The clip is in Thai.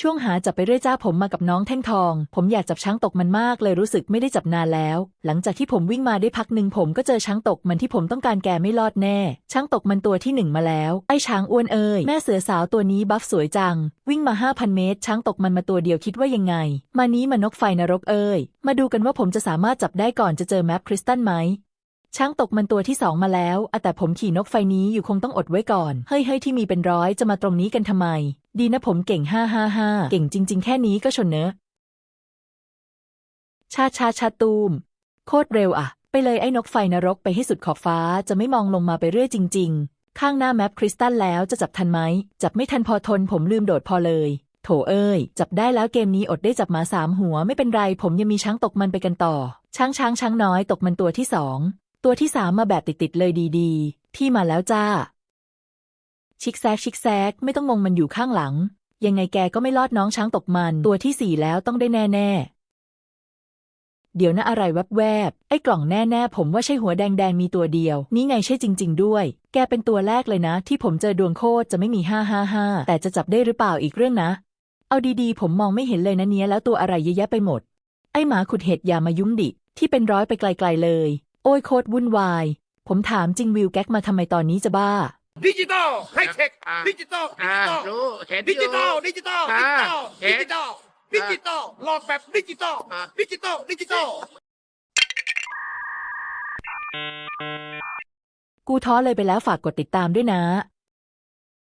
ช่วงหาจับไปเรื่อยจ้าผมมากับน้องแท่งทอง ผมอยากจับช้างตกมันมากเลยรู้สึกไม่ได้จับนานแล้ว หลังจากที่ผมวิ่งมาได้พักหนึ่งผมก็เจอช้างตกมันที่ผมต้องการแกไม่รอดแน่ ช้างตกมันตัวที่หนึ่งมาแล้ว ไอ้ช้างอ้วนเอ้ยแม่เสือสาวตัวนี้บัฟสวยจัง วิ่งมา 5,000 เมตร ช้างตกมันมาตัวเดียวคิดว่ายังไง มานี้มานกไฟนรกเอ้ยมาดูกันว่าผมจะสามารถจับได้ก่อนจะเจอแมปคริสตัลไหม ช้างตกมันตัวที่สองมาแล้วอแต่ผมขี่นกไฟนี้อยู่คงต้องอดไว้ก่อน เฮ้ยเฮ้ยที่มีเป็นร้อยจะมาตรงนี้กันทำไม ดีนะผมเก่งห้าห้าห้าเก่งจริง ๆ แค่นี้ก็ชนเนอะ ชาชาชาตูม โคตรเร็วอะไปเลยไอ้นกไฟนรกไปให้สุดขอบฟ้าจะไม่มองลงมาไปเรื่อยจริง ๆ ข้างหน้าแมปคริสตัลแล้วจะจับทันไหม จับไม่ทันพอทนผมลืมโดดพอเลย โถเอ้ย จับได้แล้วเกมนี้อดได้จับหมาสามหัวไม่เป็นไร ผมยังมีช้างตกมันไปกันต่อ ช้างช้างช้างน้อยตกมันตัวที่สอง ตัวที่สามมาแบบติดๆเลยดีๆที่มาแล้วจ้า ชิกแซกชิกแซกไม่ต้องงงมันอยู่ข้างหลัง ยังไงแกก็ไม่รอดน้องช้างตกมัน ตัวที่สี่แล้วต้องได้แน่ๆเดี๋ยวนะอะไรแวบแวบๆไอ้กล่องแน่ๆ ผมว่าใช่หัวแดงๆ มีตัวเดียว นี่ไงใช่จริง ๆ ด้วย แกเป็นตัวแรกเลยนะ ที่ผมเจอดวงโคตรจะไม่มีห้าห้าห้าแต่จะจับได้หรือเปล่าอีกเรื่องนะ เอาดีๆ ผมมองไม่เห็นเลยนะเนี้ยแล้วตัวอะไรเยอะแยะไปหมด ไอ้หมาขุดเห็ดอย่ามายุ่งดิ ที่เป็นร้อยไปไกล ๆเลย โอ้ยโคตรวุ่นวาย ผมถามจริงวิวแก๊กมาทำไมตอนนี้จะบ้า ดิจิตอลไฮเทคอ่าดิจิตอลอ่ารู้เห็นดิจิตอลอยู่ดิจิตอลอ่าดิจิตอลเห็ดินจิตอลดิจิตอลหลอดแบบดิจิตอลอ่า ดิจิตอลดิจิตอลกูท้อเลยไปแล้วฝากกดติดตามด้วยนะ